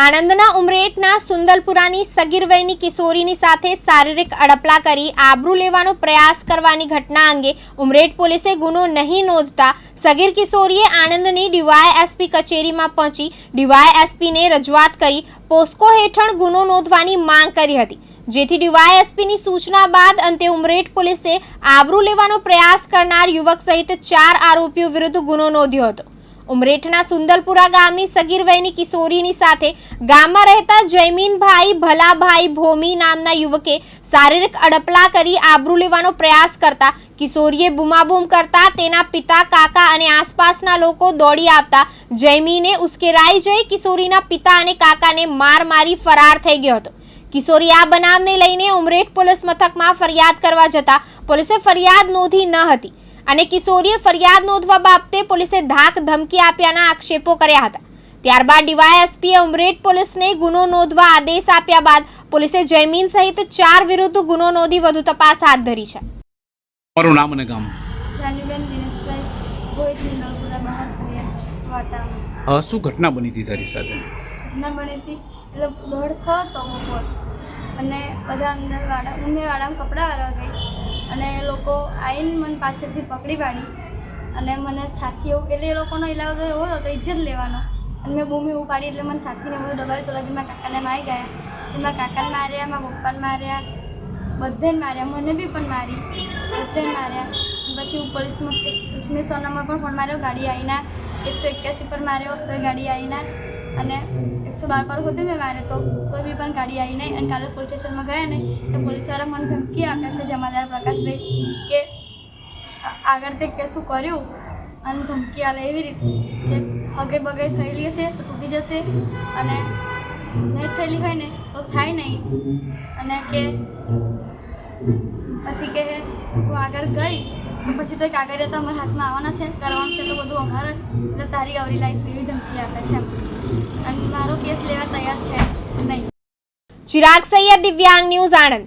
આણંદના ઉમરેઠના સુંદલપુરાની સગીર વયની કિશોરીની સાથે શારીરિક અડપલા કરી આબરૂ લેવાનો પ્રયાસ કરવાની ઘટના અંગે ઉમરેઠ પોલીસે ગુનો નહીં નોંધતા સગીર કિશોરીએ આણંદની ડીવાયએસપી કચેરીમાં પહોંચી ડીવાયએસપીને રજૂઆત કરી પોસ્કો હેઠળ ગુનો નોંધવાની માંગ કરી હતી. જેથી ડીવાયએસપીની સૂચના બાદ અંતે ઉમરેઠ પોલીસે આબરૂ લેવાનો પ્રયાસ કરનાર યુવક સહિત ચાર આરોપીઓ વિરુદ્ધ ગુનો નોંધ્યો હતો. ઉમરેઠના સુંદલપુરા ગામની સગીર વયની કિશોરીની સાથે ગામમાં રહેતા જયમીનભાઈ ભલાભાઈ ભોમી નામના યુવકે શારીરિક અડપલા કરી આબરૂ લેવાનો પ્રયાસ કરતા કિશોરીએ બૂમાબૂમ કરતા તેના પિતા, કાકા અને આસપાસના લોકો દોડી આવતા જયમીને ઉશ્કેરાઈ જઈ કિશોરીના પિતા અને કાકાને માર મારી ફરાર થઈ ગયો હતો. કિશોરી આ બનાવને લઈને ઉમરેઠ પોલીસ મથકમાં ફરિયાદ કરવા જતા પોલીસે ફરિયાદ નોંધી ન હતી. અને કિશોરીએ ફરિયાદ નોંધવા બાબતે પોલીસે ધાક ધમકી આપ્યાના આક્ષેપો કર્યા હતા. ત્યારબાદ ડીવાયએસપીએ ઉમરેઠ પોલીસને ગુનો નોંધવા આદેશ આપ્યા બાદ પોલીસે જયમીન સહિત ચાર વિરુદ્ધ ગુનો નોંધી વધુ તપાસ હાથ ધરી છે. મારું નામ અને ગામ? હા શું ઘટના બની હતી તારી સાથે? ઘટના બની હતી એટલે દોડ થયો તો અને બધા અંદર વાળા ઉમે વાળામાં કપડાં વાળવા ગઈ. અને એ લોકો આવીને મને પાછળથી પકડી પાડી. અને મને છાતી એવું એટલે એ લોકોનો ઇલાજ એવો હતો ઇજ્જત લેવાનો. અને મેં બૂમી ઉપાડી એટલે મને છાતીને બધું દબાવ્યું તો લગી મારા કાકાને મારી ગયા. એમાં કાકાને માર્યા, મારા પપ્પાને માર્યા, બધાને માર્યા, મને બી પણ મારી, બધાને માર્યા. પછી હું પોલીસમાં મેં સો નંબર પર ફોન માર્યો, ગાડી આવીને એકસો એક્યાસી પર માર્યો, તો ગાડી આવીના અને એકસો બાર પર હોતી મેં મારે તો કોઈ બી પણ ગાડી આવી નહીં અને કાલે પોલીસ સ્ટેશનમાં ગયા નહીં, તો પોલીસવાળા મને ધમકી આપે છે જમાદાર પ્રકાશભાઈ, કે આગળ તે કશું કર્યું? અને ધમકી આલે એવી રીતે કે હગે બગે થયેલી હશે તો તૂટી જશે અને નહીં થયેલી હોય ને તો થાય નહીં. અને કે પછી કે હું આગળ ગઈ પછી તો કાગળિયા તો અમારા હાથમાં આવવાના છે, કરવાનું છે તો બધું અમારે જ. એટલે તારી આવરી લાવીશું એવી ધમકી આપે છે. અને મારો કેસ લેવા તૈયાર છે નહીં. ચિરાગ સૈયદ દિવ્યાંગ ન્યૂઝ આણંદ.